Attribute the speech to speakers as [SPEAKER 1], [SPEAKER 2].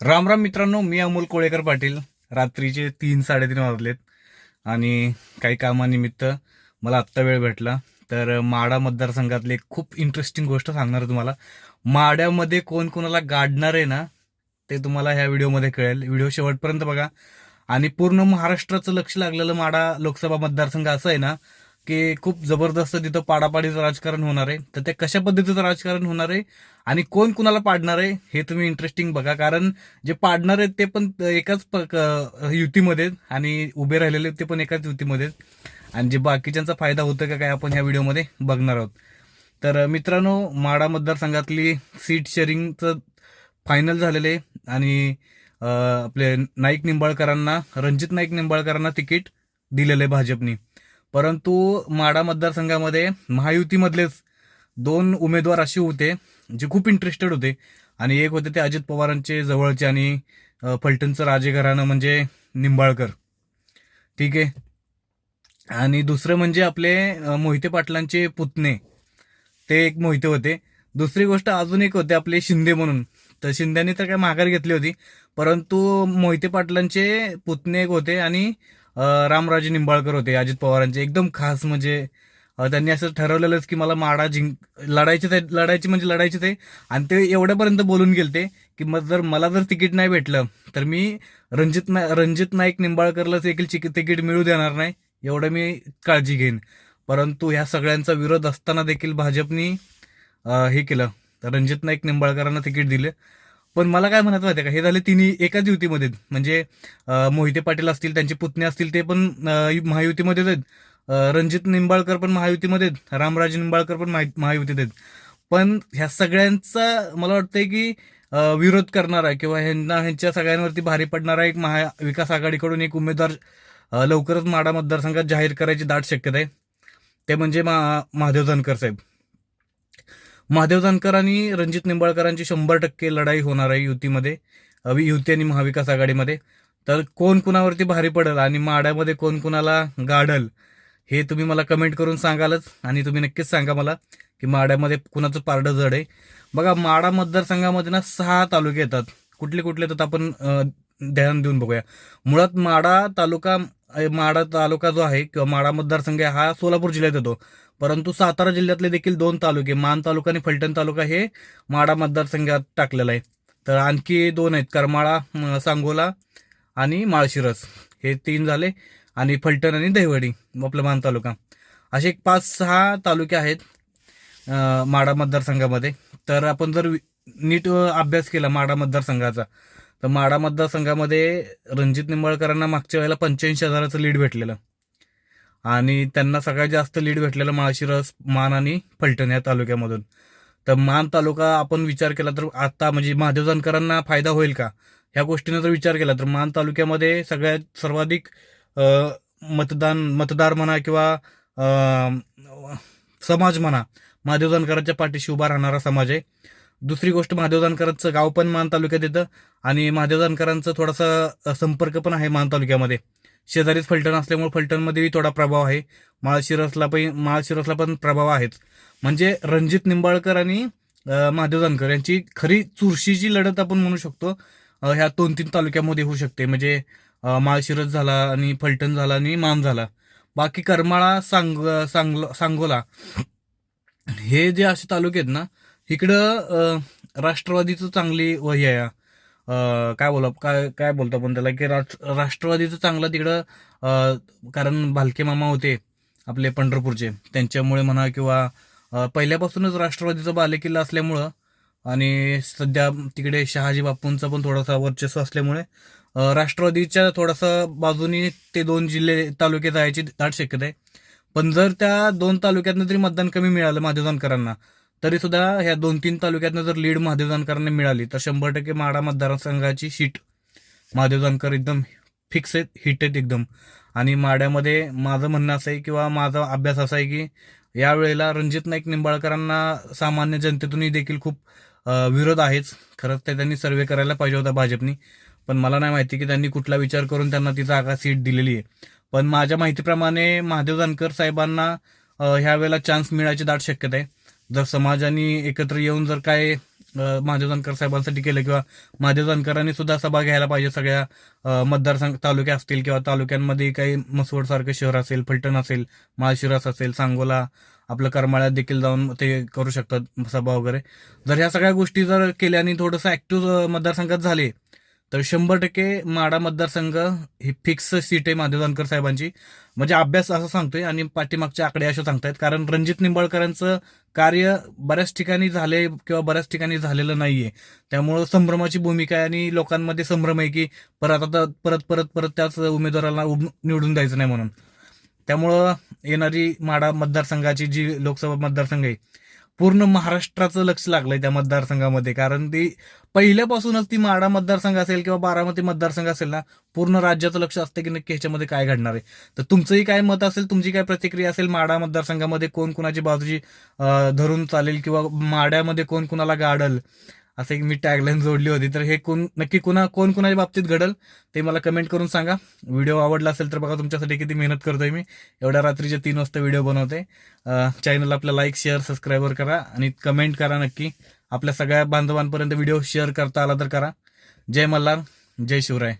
[SPEAKER 1] राम राम मित्रांनो मी अमोल कोळेकर पाटील. रात्रीचे तीन साडेतीन वाजलेत आणि काही कामानिमित्त मला आत्ता वेळ भेटला. तर माडा मतदारसंघातली एक खूप इंटरेस्टिंग गोष्ट सांगणार आहे तुम्हाला. माड्यामध्ये कोण कोणाला गाडणार आहे ना ते तुम्हाला ह्या व्हिडिओमध्ये कळेल. व्हिडिओ शेवटपर्यंत बघा. आणि पूर्ण महाराष्ट्राचं लक्ष लागलेलं माडा लोकसभा मतदारसंघ असं आहे ना की खूप जबरदस्त तिथं पाडापाडीचं राजकारण होणार आहे. तर ते कशा पद्धतीचं राजकारण होणार आहे आणि कोण कुणाला पाडणार आहे हे तुम्ही इंटरेस्टिंग बघा. कारण जे पाडणार आहेत ते पण एकाच प- युतीमध्ये आणि उभे राहिलेले ते पण एकाच युतीमध्ये आणि जे बाकीच्यांचा फायदा होतो का काय आपण ह्या व्हिडिओमध्ये बघणार आहोत. तर मित्रांनो माडा मतदारसंघातली सीट शेअरिंगचं फायनल झालेले आणि आपले नाईक निंबाळकरांना रणजित नाईक निंबाळकरांना तिकीट दिलेलं आहे भाजपनी. परंतु माडा मतदारसंघामध्ये महायुतीमधलेच दोन उमेदवार असे होते जे खूप इंटरेस्टेड होते. आणि एक होते ते अजित पवारांचे जवळचे आणि फलटणचं राजे घराणं म्हणजे निंबाळकर. ठीक आहे? आणि दुसरं म्हणजे आपले मोहिते पाटलांचे पुतणे. ते एक मोहिते होते. दुसरी गोष्ट अजून एक होते आपले शिंदे म्हणून. तर शिंद्यांनी तर काय माघार घेतली होती. परंतु मोहिते पाटलांचे पुतणे एक होते आणि रामराजे निंबाळकर होते अजित पवारांचे. एकदम खास म्हणजे त्यांनी असं ठरवलेलंच की मला माडा जिंक लढायचीच आहे लढायची म्हणजे लढायचीच आहे. आणि ते एवढ्यापर्यंत बोलून गेलते की मग जर मला जर तिकीट नाही भेटलं तर मी रणजित नाय रणजित नाईक निंबाळकरलाच देखील तिकीट मिळू देणार नाही एवढं मी काळजी घेईन. परंतु ह्या सगळ्यांचा विरोध असताना देखील भाजपनी हे केलं. तर रणजित नाईक निंबाळकरांना तिकीट दिलं. पण मला काय म्हणत माहिती का? हे झाले तिन्ही एकाच युतीमध्ये म्हणजे मोहिते पाटील असतील त्यांचे पुतणे असतील ते पण महायुतीमध्येच आहेत. रणजित निंबाळकर पण महायुतीमध्ये आहेत. रामराजे निंबाळकर पण महायुतीत आहेत. पण ह्या सगळ्यांचा मला वाटतंय की विरोध करणारा किंवा ह्यांना ह्यांच्या सगळ्यांवरती भारी पडणारा एक महाविकास आघाडीकडून एक उमेदवार लवकरच माडा मतदारसंघात जाहीर करायची दाट शक्यता आहे. ते म्हणजे मा- महादेव जानकर साहेब. महादेव जानकर आणि रणजित निंबाळकरांची शंभर टक्के लढाई होणार आहे युतीमध्ये युती आणि महाविकास आघाडीमध्ये. तर कोण कुणावरती भारी पडेल आणि माड्यामध्ये कोण कुणाला गाडल हे तुम्ही मला कमेंट करून सांगालच आणि तुम्ही नक्कीच सांगा मला की माड्यामध्ये कुणाचं पारडं जड आहे. बघा माडा मतदारसंघामध्ये ना सहा तालुके येतात. कुठले कुठले येतात आपण ध्यान देऊन बघूया. मुळात माडा तालुका माडा तालुका जो आहे किंवा माडा मतदारसंघ हा सोलापूर जिल्ह्यात येतो. परंतु सातारा जिल्ह्यातले देखील दोन तालुके मान तालुका आणि फलटण तालुका हे माडा मतदारसंघात टाकलेला आहे. तर आणखी दोन आहेत करमाळा म, सांगोला आणि माळशिरस. हे तीन झाले. आणि फलटण आणि दहिवडी आपला मान तालुका. असे एक पाच सहा तालुके आहेत माडा मतदारसंघामध्ये. तर आपण जर नीट अभ्यास केला माडा मतदारसंघाचा तर माडा मतदारसंघामध्ये रणजित निंबाळकरांना मागच्या वेळेला पंच्याऐंशी हजाराचं लीड भेटलेलं. आणि त्यांना सगळ्यात जास्त लीड भेटलेलं माळशिरस मान आणि फलटण या तालुक्यामधून. तर मान तालुका आपण विचार केला तर आता म्हणजे महादेव जानकरांना फायदा होईल का? ह्या गोष्टीने जर विचार केला तर मान तालुक्यामध्ये सगळ्यात सर्वाधिक मतदान मतदार म्हणा किंवा समाज म्हणा महादेव जानकरांच्या पाठीशी उभा राहणारा समाज आहे. दुसरी गोष्ट महादेव जानकरांचं गाव पण मान तालुक्यात येतं आणि महादेव जानकरांचं थोडासा संपर्क पण आहे मान तालुक्यामध्ये. शेजारीच फलटण असल्यामुळे फलटणमध्येही थोडा प्रभाव आहे. माळशिरसला पण माळशिरसला पण प्रभाव आहेच. म्हणजे रणजित निंबाळकर आणि महादेव जानकर यांची खरी चुरशीची लढत आपण म्हणू शकतो. ह्या दोन तीन तालुक्यामध्ये होऊ शकते. म्हणजे माळशिरस झाला आणि फलटण झाला आणि मान झाला. बाकी करमाळा सांग सांगोला हे जे असे तालुके आहेत ना इकडं राष्ट्रवादीचं चांगली वही आहे. काय बोला काय काय बोलतो आपण त्याला की राष्ट्र- राष्ट्रवादीचं चांगलं तिकडं कारण भालके मामा होते आपले पंढरपूरचे. त्यांच्यामुळे म्हणा किंवा पहिल्यापासूनच राष्ट्रवादीचा बालेकिल्ला असल्यामुळं आणि सध्या तिकडे शहाजी बापूंचा पण थोडासा वर्चस्व असल्यामुळे राष्ट्रवादीच्या थोडासा बाजूनी ते दोन जिल्हे तालुके जायची दाट शक्यता आहे. पण जर त्या दोन तालुक्यातनं तरी मतदान कमी मिळालं महादेव जानकरांना तरी सुद्धा ह्या दोन तीन तालुक्यातनं जर लीड महादेव जानकरांना मिळाली तर शंभर टक्के माडा मतदारसंघाची सीट महादेव जानकर एकदम फिक्स आहेत हिट आहेत एकदम. आणि माड्यामध्ये माझं म्हणणं असं आहे किंवा माझा अभ्यास असा आहे की यावेळेला रणजित नाईक निंबाळकरांना सामान्य जनतेतूनही देखील खूप विरोध आहेच. खरंच ते त्यांनी सर्वे करायला पाहिजे होता भाजपनी. पण मला नाही माहिती की त्यांनी कुठला विचार करून त्यांना ती जागा सीट दिलेली आहे. पण माझ्या माहितीप्रमाणे महादेव जानकर साहेबांना ह्यावेळेला ह्या वेळेला चान्स मिळायची दाट शक्यता आहे. जर समाजाने एकत्र येऊन जर काय महादेव जानकर साहेबांसाठी केलं किंवा महादेव जानकरांनी सुद्धा सभा घ्यायला पाहिजे सगळ्या मतदारसंघ तालुक्या असतील किंवा तालुक्यांमध्ये काही मसवडसारखं शहर असेल फलटण असेल माळशिरस असेल सांगोला आपलं करमाळ्यात देखील जाऊन ते करू शकतात सभा वगैरे. जर ह्या सगळ्या गोष्टी जर केल्याने थोडंसं ऍक्टिव्ह मतदारसंघात झाले तर शंभर टक्के माडा मतदारसंघ ही फिक्स सीट आहे महादेव साहेबांची. म्हणजे अभ्यास असं सांगतोय आणि पाठीमागचे आकडे असे सांगतायत. कारण रणजित निंबाळकरांचं कार्य बऱ्याच ठिकाणी झाले किंवा बऱ्याच ठिकाणी झालेलं नाहीये. त्यामुळं संभ्रमाची भूमिका आहे आणि लोकांमध्ये संभ्रम आहे की परत आता परत परत परत त्याच उमेदवाराला निवडून द्यायचं नाही म्हणून. त्यामुळं येणारी माडा मतदारसंघाची जी लोकसभा मतदारसंघ आहे पूर्ण महाराष्ट्राचं लक्ष लागलंय त्या मतदारसंघामध्ये. कारण ती पहिल्यापासूनच ती माडा मतदारसंघ असेल किंवा बारामती मतदारसंघ असेल ना पूर्ण राज्याचं लक्ष असतं की नक्की ह्याच्यामध्ये काय घडणार आहे. तर तुमचंही काय मत असेल तुमची काय प्रतिक्रिया असेल माडा मतदारसंघामध्ये कोण कुणाची बाजूची धरून चालेल किंवा माड्यामध्ये कोण कुणाला गाडल असं एक मी टॅगलाईन जोडली होती. तर हे कोण नक्की कुणा कोण कुणाच्या बाबतीत घडल ते मला कमेंट करून सांगा. व्हिडिओ आवडला असेल तर बघा तुमच्यासाठी किती मेहनत करतोय मी. एवढ्या रात्रीचे तीन वाजता व्हिडिओ बनवते. चॅनल आपला लाईक शेअर सबस्क्राईबर करा आणि कमेंट करा नक्की. आपल्या सगळ्या बांधवांपर्यंत व्हिडिओ शेअर करता आला तर करा. जय मल्हार जय शिवराय.